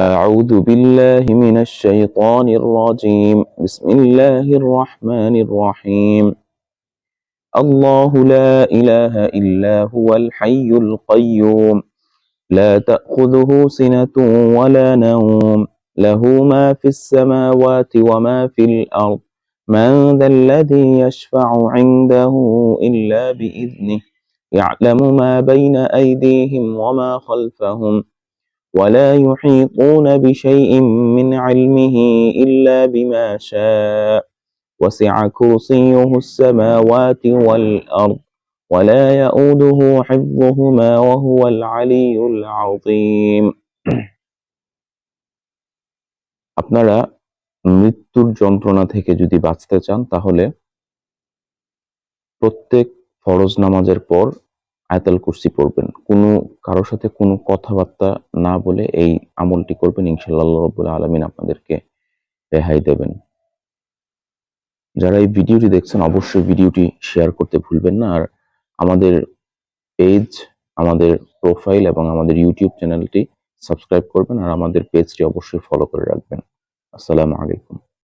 أعوذ بالله من الشيطان الرجيم. بسم الله الرحمن الرحيم. الله لا إله إلا هو الحي القيوم. لا تأخذه سنة ولا نوم. له ما في السماوات وما في الأرض. من ذا الذي يشفع عنده إلا بإذنه. يعلم ما بين أيديهم وما خلفهم. ولا يحيطون بشيء من علمه إلا بما شاء وسع كرسيه السماوات والأرض ولا يؤوده حفظهما وهو العلي العظيم আপনারা মৃত্যুর যন্ত্রণা থেকে যদি বাঁচতে চান তাহলে প্রত্যেক ফরজ নামাজের পর আয়াতাল কুরসি পড়বেন। কোনো কারোর সাথে কোনো কথাবার্তা না বলে এই আমলটি করবেন। ইনশাল্লাহ আল্লাহ আলমিন আপনাদেরকে রেহাই দেবেন। যারা এই ভিডিওটি দেখছেন, অবশ্যই ভিডিওটি শেয়ার করতে ভুলবেন না। আর আমাদের পেজ, আমাদের প্রোফাইল এবং আমাদের ইউটিউব চ্যানেলটি সাবস্ক্রাইব করবেন। আর আমাদের পেজটি অবশ্যই ফলো করে রাখবেন। আসসালামু আলাইকুম।